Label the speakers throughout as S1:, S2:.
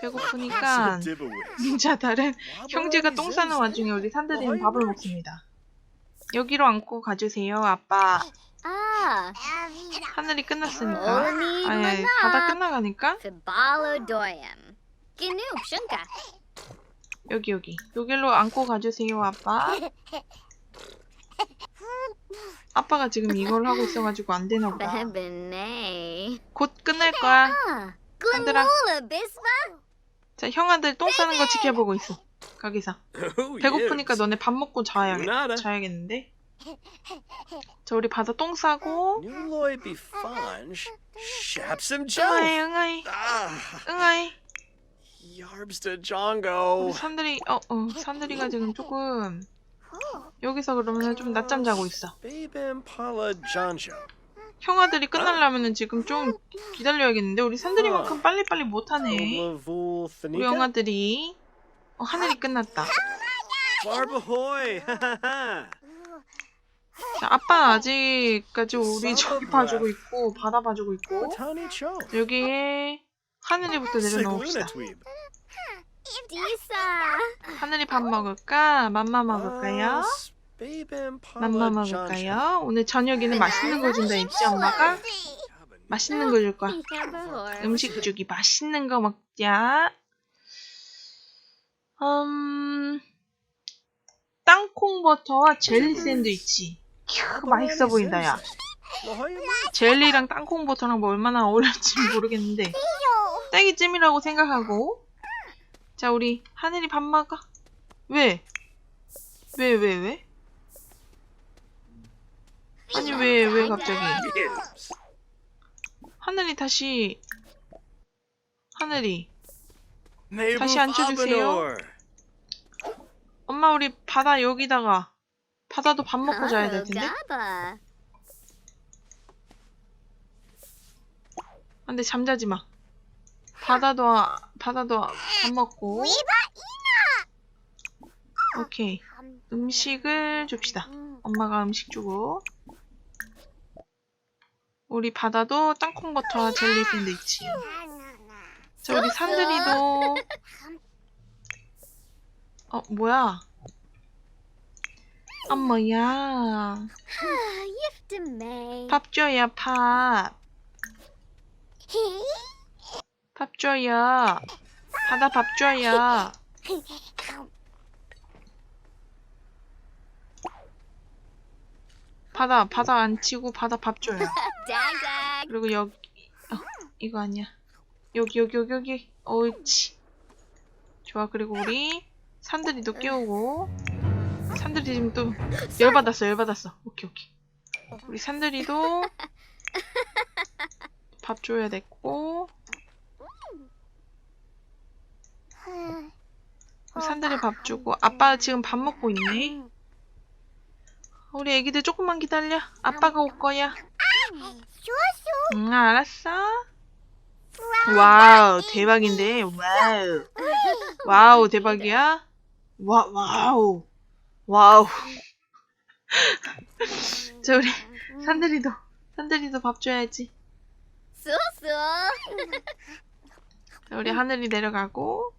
S1: 배고프니까 자 다른 형제가 똥 싸는 와중에 우리 산들이는 밥을 먹습니다. 여기로 안고 가주세요, 아빠.
S2: Ah,
S1: 하늘이 끝났으니까. 아니, 바다 끝나가니까. 여기 여기 여기로 안고 가주세요, 아빠. 아빠가 지금 이걸 하고 있어가지고 안 되나 보다. 곧 끝날 거야.
S2: Glenula bispa.
S1: 자, 형아들 똥 싸는 거 지켜보고 있어. 거기서. 배고프니까 너네 밥 먹고 자야겠. 자야겠는데? 자, 우리 바다 똥 싸고. 응아이. 응아이, 응아이.
S3: Jongo.
S1: 산들이, 어, 어, 산들이가 지금 조금. 여기서 그러면 좀 낮잠 자고 있어. 형아들이 끝나려면은 지금 좀 기다려야겠는데? 우리 산들이만큼 빨리빨리 못하네. 우리. 형아들이. 어, 하늘이 끝났다. 자, 아빠는 아직까지 우리 저기 봐주고 있고, 바다 봐주고 있고. 여기에 하늘이부터 내려놓읍시다. 하늘이 밥 먹을까? 맘마 먹을까요? 맘마. 먹을까요? 오늘 저녁에는 맛있는 거 준다 했지 엄마가? 맛있는 거 줄 거야. 음식 주기 맛있는 거 먹자. 음, 땅콩 버터와 젤리 샌드위치. 캬, 맛있어 보인다, 야. 젤리랑 땅콩 버터랑 뭐 얼마나 어울릴지 모르겠는데. 딸기찜이라고 생각하고. 자, 우리 하늘이 밥 먹어. 왜? 왜, 왜, 왜? 아니, 왜, 왜 갑자기? 하늘이 다시. 하늘이. 다시 앉혀주세요. 엄마, 우리 바다 여기다가. 바다도 밥 먹고 자야 될 텐데. 안 돼, 잠자지 마. 바다도, 아- 바다도 밥 먹고. 오케이. 음식을 줍시다. 엄마가 음식 주고. 우리 바다도 땅콩버터와 젤리 샌드위치. 자, 우리 산들이도. 어, 뭐야? 엄마야. 밥 줘야, 밥. 밥 줘야. 바다 밥 줘야. 바다, 바다 안 치고 바다 밥
S2: dag.
S1: 그리고 여기, 어, 이거 아니야. 여기, 여기, 여기, 여기. 옳지. 좋아. 그리고 우리 산들이도 깨우고. 산들이 지금 또 열받았어, 열받았어. 오케이, 오케이. 우리 산들이도 밥 줘야 됐고. 산들이 밥 주고. 아빠 지금 밥 먹고 있네. 우리 애기들 조금만 기다려. 아빠가 올 거야. 응, 알았어. 와우, 대박인데. 와우. 와우, 대박이야. 와, 와우. 와우. 자, 우리 산들이도, 산들이도 밥 줘야지. 자, 우리 하늘이 내려가고.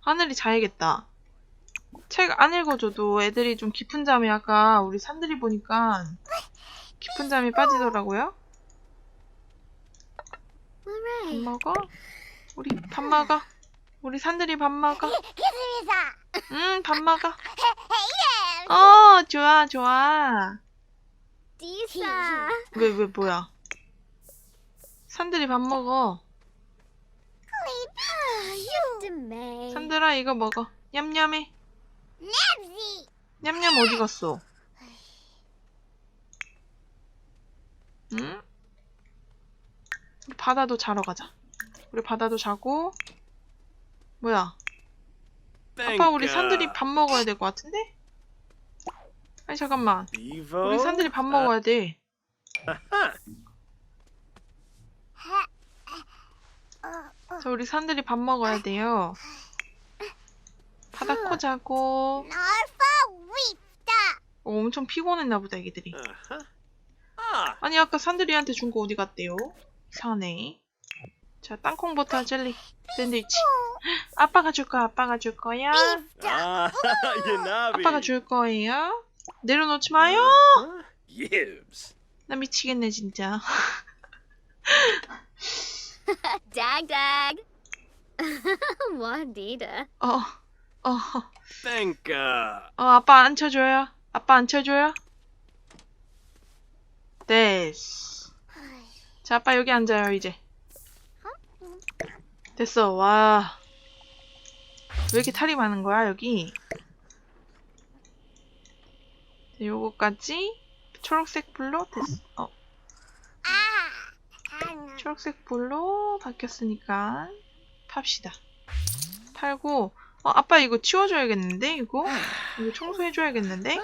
S1: 하늘이 자야겠다. 책 안 읽어줘도 애들이 좀 깊은 잠이 아까 우리 산들이 보니까 깊은 잠이 빠지더라고요. 밥. 먹어? 우리 밥 먹어? 우리 산들이 밥 먹어? 응, 밥 먹어. 어, 좋아, 좋아. 왜, 왜, 뭐야? 산들이 밥 먹어.
S2: Yiftame.
S1: 산들아, 이거 먹어. 냠냠해. 냠냠 어디 갔어? 응? 우리 바다도 자러 가자. 우리 바다도 자고. 뭐야? 아빠, 우리 산들이 밥 먹어야 될 것 같은데? 아니, 잠깐만. 우리 산들이 밥 먹어야 돼. 자, 우리 산들이 밥 먹어야 돼요. 바다 코 자고. 어, 엄청 피곤했나 보다, 애기들이.
S3: Ah,
S1: 아니, 아까 산들이한테 준 거 어디 갔대요? 이상하네. 자, 땅콩버터 젤리 샌드위치. 아빠가 줄 거야, 아빠가 줄 거야.
S3: Yanabi.
S1: 아빠가 줄 거예요. 내려놓지 마요.
S3: Yibs.
S1: 나 미치겠네, 진짜.
S2: Dag dag. Wadida.
S1: 어, 어,
S3: uh
S1: 어, 아빠 앉혀줘요. 아빠 앉혀줘요. 됐어. 자, 아빠 여기 앉아요, 이제. 됐어, 와. 왜 이렇게 탈이 많은 거야, 여기? 자, 요거까지. 초록색 불로 됐어. 어, 초록색 불로 바뀌었으니까 팝시다. 팔고, 어, 아빠 이거 치워줘야겠는데, 이거? 이거 청소해줘야겠는데?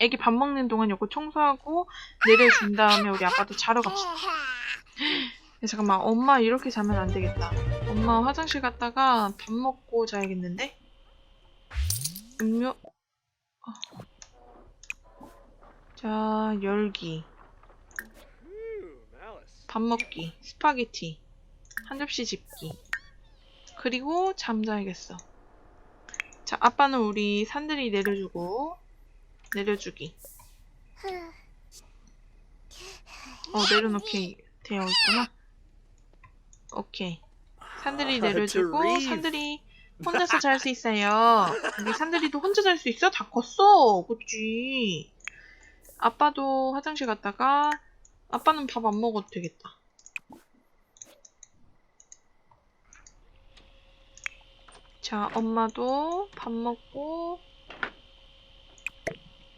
S1: 애기 밥 먹는 동안 이거 청소하고 내려준 다음에 우리 아빠도 자러 갑시다. 야, 잠깐만, 엄마 이렇게 자면 안 되겠다. 엄마 화장실 갔다가 밥 먹고 자야겠는데? 음료, 어. 자, 열기. 밥 먹기, 스파게티, 한 접시 집기. 그리고 잠자야겠어. 자, 아빠는 우리 산들이 내려주고, 내려주기. 어, 내려놓게 되어 있구나. 오케이. 산들이
S3: Ah,
S1: 내려주고. 산들이 혼자서 잘 수 있어요. 우리 산들이도 혼자 잘 수 있어? 다 컸어. 그치? 아빠도 화장실 갔다가, 아빠는 밥 안 먹어도 되겠다. 자, 엄마도 밥 먹고,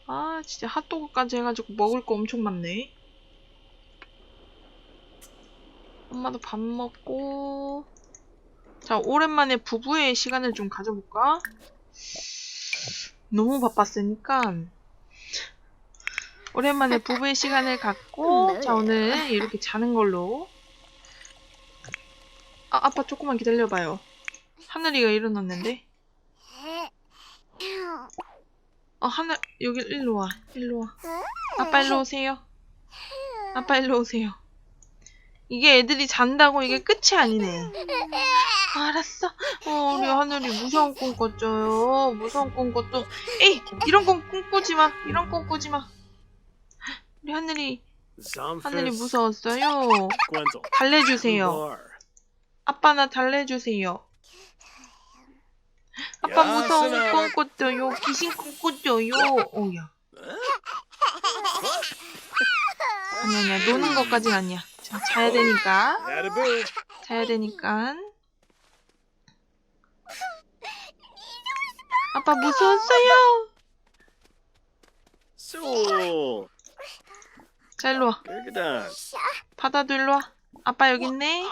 S1: 아, 진짜 핫도그까지 해가지고 먹을 거 엄청 많네. 엄마도 밥 먹고, 자, 오랜만에 부부의 시간을 좀 가져볼까? 너무 바빴으니까, 오랜만에 부부의 시간을 갖고, 자, 오늘 이렇게 자는 걸로. 아, 아빠 조금만 기다려봐요. 하늘이가 일어났는데? 어, 하늘, 여기 일로 와. 일로 와. 아빠 일로 오세요. 아빠 일로 오세요. 이게 애들이 잔다고 이게 끝이 아니네. 알았어. 어, 우리 하늘이 무서운 꿈 꿨죠요. 무서운 꿈 꿨죠. 에이, 이런 꿈 꿈꾸지 마. 이런 꿈 꾸지 마. 우리 하늘이, 하늘이. 무서웠어요. 달래주세요. 아빠 나 달래주세요. 아빠
S3: 야,
S1: 무서운
S3: 쓰나.
S1: 꿈 꿨어요. 귀신 꿈 꿨어요. 오야. 아니 아니야. 노는 것까진 아니야. 자, 자야 되니까. 자야 되니까. 아빠 무서웠어요.
S3: So.
S1: 자, 일로 와. 바다도 일로 와. 아빠 여기 있네.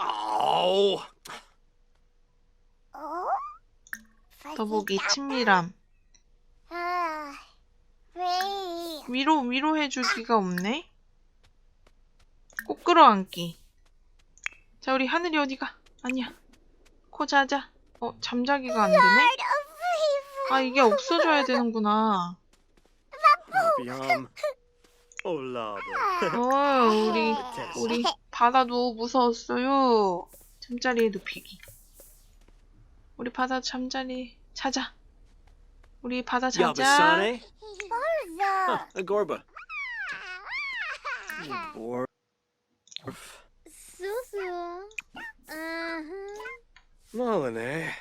S1: 더보기 친밀함. 위로 위로해주기가 없네. 꼭 끌어안기. 자 우리 하늘이 어디가? 아니야. 코 자자. 어 잠자기가 안 되네. 아 이게 없어져야 되는구나. 어 우리 우리 바다도 무서웠어요. 잠자리에 눕히기. 우리 바다 잠자리 자자. 우리 바다 자자.
S3: Yabasane. Huh, Agorba. Bor.
S2: Susu. Uh-huh.
S3: Molyneux.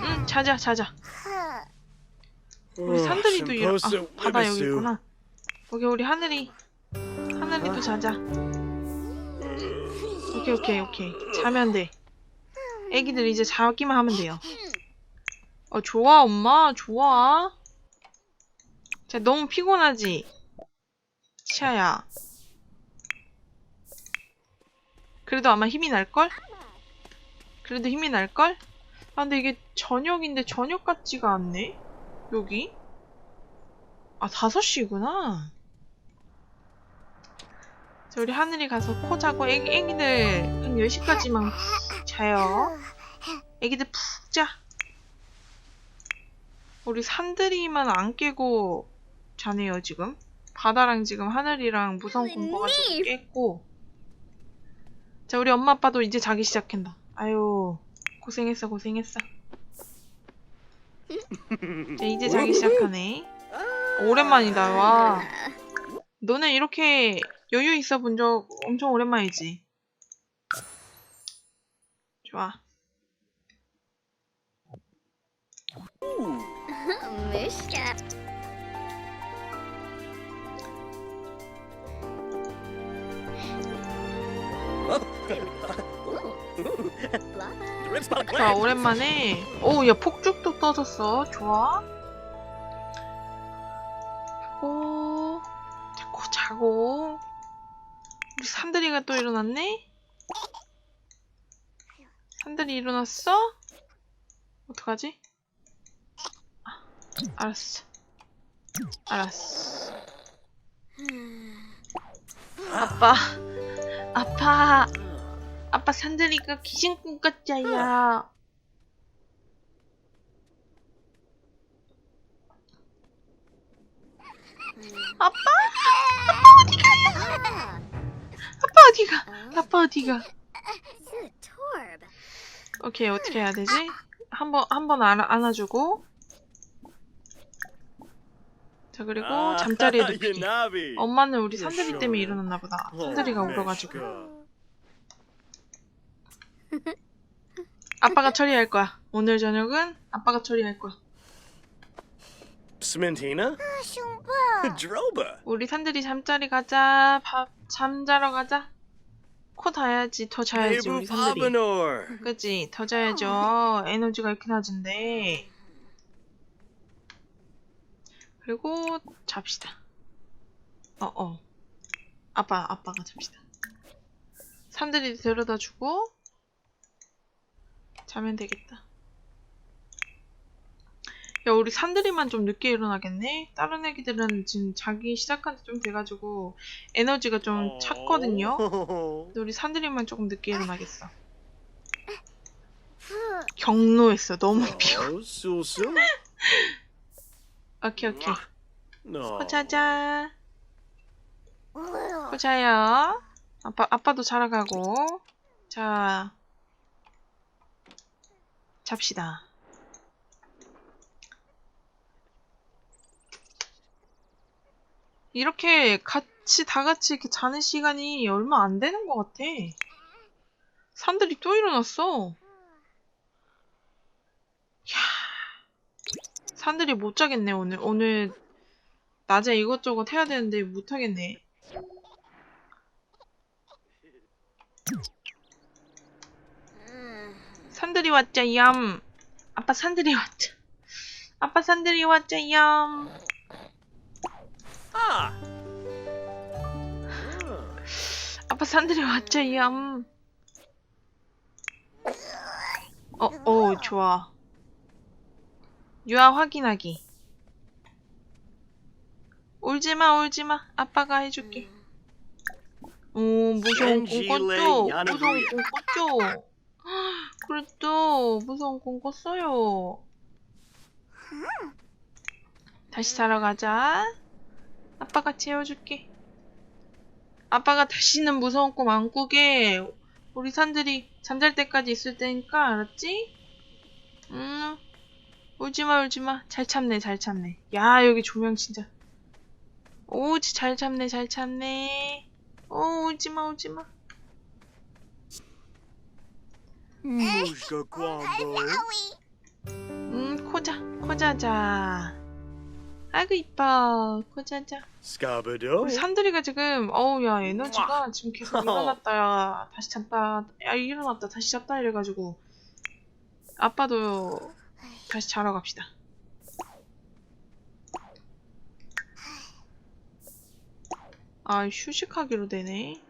S1: 응 자자 자자. 우리
S3: Oh,
S1: 산들이도 이러, 아, 바다 여기
S3: Wibisu.
S1: 있구나. 여기 우리 하늘이 하늘이도 자자. 오케이 오케이 오케이 자면 돼. 애기들 이제 자기만 하면 돼요. 어 좋아 엄마 좋아. 자 너무 피곤하지. 치아야. 그래도 아마 힘이 날 걸? 그래도 힘이 날 걸? 아 근데 이게 저녁인데 저녁 같지가 않네. 여기? 아, 5시구나. 자, 우리 하늘이 가서 코 자고 애기, 애기들 한 10시까지만 자요. 애기들 푹 자. 우리 산들이만 안 깨고 자네요, 지금. 바다랑 지금 하늘이랑 무서운
S2: Holy
S1: 공포가 지금
S2: leaf.
S1: 깼고. 자, 우리 엄마 아빠도 이제 자기 시작한다. 아유, 고생했어, 고생했어. 자, 이제 자기 시작하네. 오랜만이다, 와. 너는 이렇게 여유 있어 본 적 엄청 오랜만이지? 좋아.
S2: Mishka.
S1: 자, 오랜만에. 오, 야, 폭죽도 떠졌어. 좋아. 일어났네? 산들이 일어났어? 어떡하지? 아, 알았어. 알았어. 아빠. 아빠. 아빠 산들이가 귀신꿈 꿨자야. 아빠? 어디가? 아빠 어디가? 오케이 어떻게 해야 되지? 한번 한번 안아, 안아주고. 자 그리고
S3: Ah,
S1: 잠자리에.
S3: Yanabi.
S1: 엄마는 우리 산들이 때문에 일어났나 보다.
S3: Oh,
S1: 산들이가 울어가지고.
S3: Mishka.
S1: 아빠가 처리할 거야. 오늘 저녁은 아빠가 처리할 거야.
S2: Shumba.
S3: Droba.
S1: 우리 산들이 잠자리 가자. 밥 잠자러 가자. 코 닿아야지 더 자야지 우리 산들이.
S3: Pabanor.
S1: 그치 더 자야죠. 에너지가 이렇게 낮은데. 그리고 잡시다. 어어. 아빠 아빠가 잡시다. 산들이 데려다 주고 자면 되겠다. 야 우리 산들이만 좀 늦게 일어나겠네. 다른 애기들은 지금 자기 시작한 지 좀 돼가지고 에너지가 좀 찼거든요.
S3: Oh.
S1: 근데 우리 산들이만 조금 늦게 일어나겠어. 경로했어. 너무 피워.
S3: Oh, Sulsul?
S1: 오케이 오케이.
S3: No.
S1: 코 자자. 코 자요. 아빠 아빠도 자러 가고. 자. 잡시다. 이렇게 같이 다 같이 이렇게 자는 시간이 얼마 안 되는 것 같아. 산들이 또 일어났어. 야, 산들이 못 자겠네 오늘. 오늘 낮에 이것저것 해야 되는데 못 하겠네. 산들이 왔자 얌. 아빠 산들이 왔자. 아빠 산들이 왔자 얌.
S3: Ah.
S1: 아빠 산들이 왔자 얌. 어, 어, 좋아. 유아 확인하기. 울지마, 울지마. 아빠가 해줄게. 오, 무서운 꿈 꿨죠?
S3: 겐질레
S1: 무서운 꿈 꿨죠? 그래도 무서운 꿈 꿨어요. 다시 자러 가자. 아빠가 재워줄게. 아빠가 다시는 무서운 꿈 안 꾸게 우리 산들이 잠잘 때까지 있을 테니까 알았지? 응. 울지마 울지마. 잘 참네 잘 참네. 야 여기 조명 진짜. 오, 잘 참네 잘 참네. 오 울지마 울지마.
S3: Mushka Quambo.
S1: 음 코자 코자자. 아이고 이뻐.
S3: Scabado.
S1: 우리 산들이가 지금 어우 야 에너지가 지금 계속 일어났다 다시 잤다. 야 일어났다. 다시 잤다 이래가지고. 아빠도 다시 자러 갑시다. 아 휴식하기로 되네.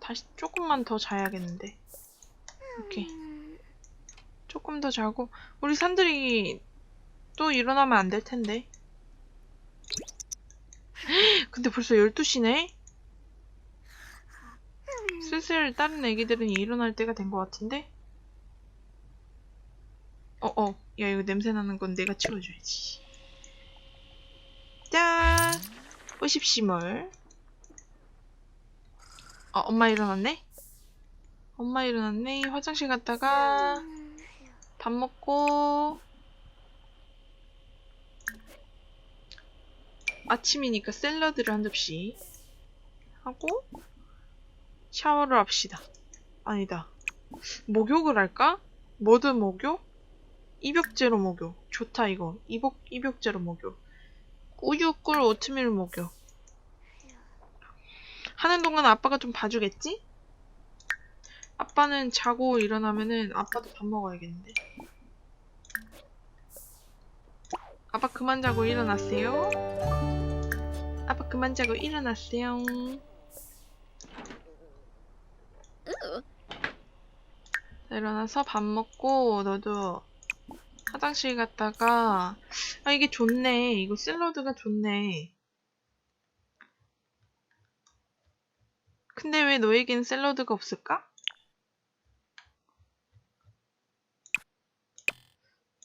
S1: 다시 조금만 더 자야겠는데. 오케이. 조금 더 자고. 우리 산들이 또 일어나면 안 될 텐데 근데 벌써 12시네? 슬슬 다른 애기들은 일어날 때가 된 것 같은데? 어어, 야, 이거 냄새 나는 건 내가 치워줘야지. 짠! 뿌십시멀. 어, 엄마 일어났네? 엄마 일어났네. 화장실 갔다가 밥 먹고 아침이니까 샐러드를 한 접시 하고 샤워를 합시다. 아니다. 목욕을 할까? 뭐든 목욕? 입욕제로 목욕. 좋다 이거. 입욕, 입욕제로 목욕. 우유 꿀 오트밀 목욕. 하는 동안 아빠가 좀 봐주겠지? 아빠는 자고 일어나면은 아빠도 밥 먹어야겠는데. 아빠 그만 자고 일어났어요. 그만 자고 일어났어요. 자, 일어나서 밥 먹고 너도 화장실 갔다가 아 이게 좋네. 이거 샐러드가 좋네. 근데 왜 너에겐 샐러드가 없을까?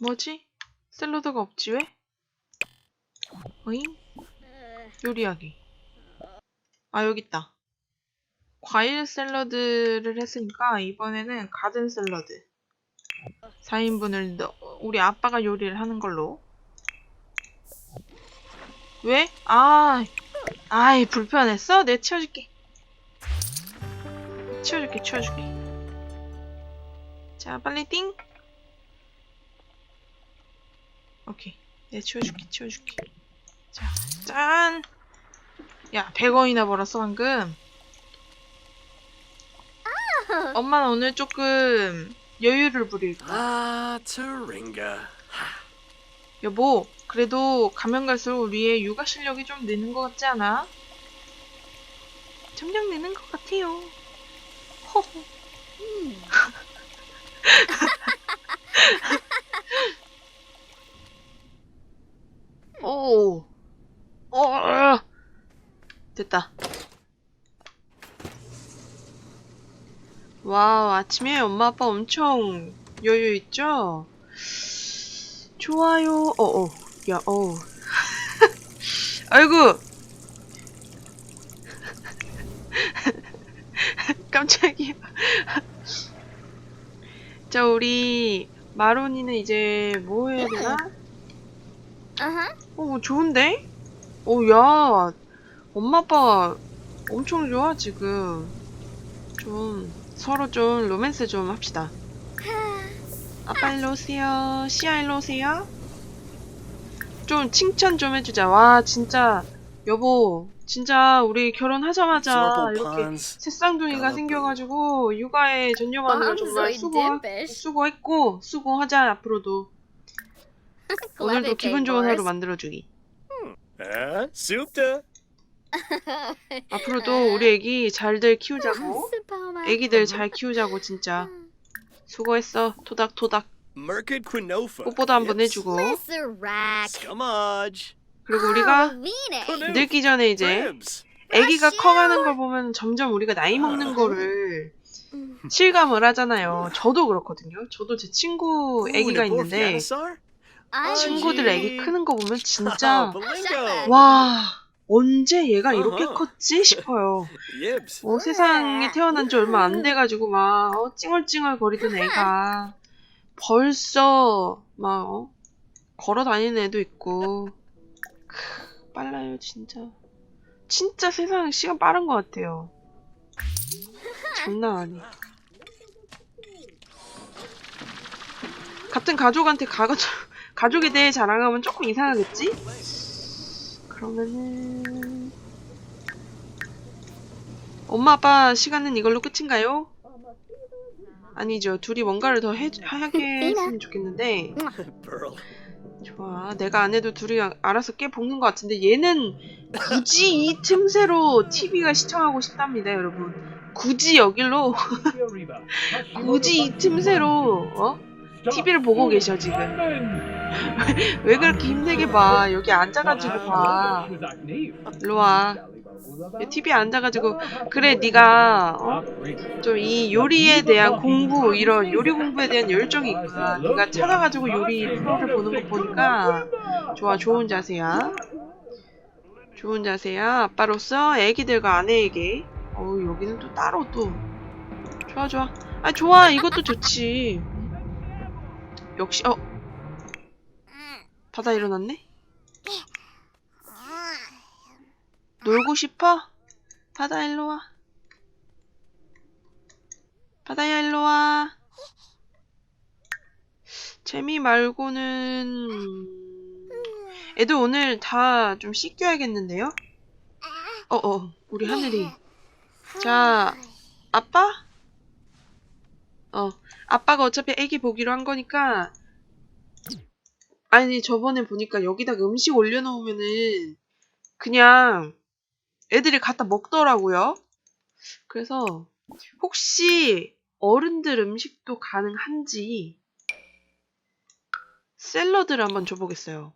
S1: 뭐지? 샐러드가 없지 왜? 어잉? 요리하기. 아 여기 있다. 과일 샐러드를 했으니까 이번에는 가든 샐러드 4인분을 넣, 우리 아빠가 요리를 하는 걸로 왜? 아, 아이 불편했어? 내가 치워줄게 치워줄게 치워줄게 자 빨리 띵 오케이 내가 치워줄게 치워줄게 자 짠! 야 100원이나 벌었어 방금 엄마는 오늘 조금 여유를 부릴까
S3: Taringa.
S1: 여보, 그래도 가면 갈수록 우리의 육아 실력이 좀 느는 것 같지 않아? 점점 느는 것 같아요. 호호.
S2: hmm.
S1: 오. 어. 됐다. 와우, 아침에 엄마 아빠 엄청 여유 있죠? 좋아요. 어, 어. 야, 어. 아이고. 깜짝이야. 자, 우리 마론이는 이제 뭐 해야 되나?
S2: Uh-huh.
S1: 어, 뭐 좋은데? 어, 야. 엄마 아빠 엄청 좋아, 지금. 좀, 서로 좀 로맨스 좀 합시다. 아빠 일로 오세요. 시아 일로 오세요. 좀 칭찬 좀 해주자. 와, 진짜. 여보, 진짜 우리 결혼하자마자 이렇게. 새쌍둥이가 생겨가지고 육아에 전념하느라 정말
S2: Bonzoid
S1: 수고. 수고했고, 수고하자, 앞으로도. 오늘도 기분 좋은 하루. 만들어주기.
S3: Ah, soupta.
S1: 앞으로도 우리 애기 잘들 키우자고.
S2: Supoma.
S1: 애기들 잘 키우자고 진짜 수고했어 토닥토닥
S3: Merkid quinofa.
S1: 뽀뽀도 한번. 해주고.
S3: Scumage.
S1: 그리고 우리가
S2: Vine.
S1: 늙기 전에 이제
S3: Ribs.
S1: 애기가 커가는 걸 보면 점점 우리가 나이 먹는 거를 실감을 하잖아요 저도 그렇거든요 저도 제 친구 애기가 있는데 친구들 애기 크는 거 보면 진짜. 와 언제 얘가 이렇게
S3: 어허.
S1: 컸지 싶어요. 어, 세상에 태어난 지 얼마 안 돼가지고 막 어, 찡얼찡얼 거리던 애가 벌써 막 어, 걸어 다니는 애도 있고. 크, 빨라요 진짜. 진짜 세상 시간 빠른 것 같아요. 장난 아니야 같은 가족한테 가가, 가족에 대해 자랑하면 조금 이상하겠지? 그러면은 엄마 아빠 시간은 이걸로 끝인가요? 아니죠. 둘이 뭔가를 더 해, 하게 했으면 좋겠는데. 좋아. 내가 안 해도 둘이 아- 알아서 깨 볶는 것 같은데 얘는 굳이 이 틈새로 TV가 시청하고 싶답니다, 여러분. 굳이 여길로 굳이 이 틈새로 어? TV를 보고 계셔 지금. 왜 그렇게 힘들게 봐? 여기 앉아가지고 봐. 일로 와. TV에 앉아가지고 그래 네가 어? 좀 이 요리에 대한 공부 이런 요리 공부에 대한 열정이 있구나. 네가 찾아가지고 요리 프로를 보는 거 보니까 좋아 좋은 자세야.
S4: 좋은 자세야. 아빠로서 애기들과 아내에게. 어우, 여기는 또 따로 또. 좋아, 좋아. 아, 좋아. 이것도 좋지. 역시, 어, 바다 일어났네? 놀고 싶어? 바다 일로 와. 바다야 일로 와. 재미 말고는 애들 오늘 다 좀 씻겨야겠는데요? 어어 우리 하늘이 자 아빠? 어 아빠가 어차피 애기 보기로 한 거니까 아니 저번에 보니까 여기다가 음식 올려놓으면은 그냥 애들이 갖다 먹더라고요. 그래서 혹시 어른들 음식도 가능한지 샐러드를 한번 줘보겠어요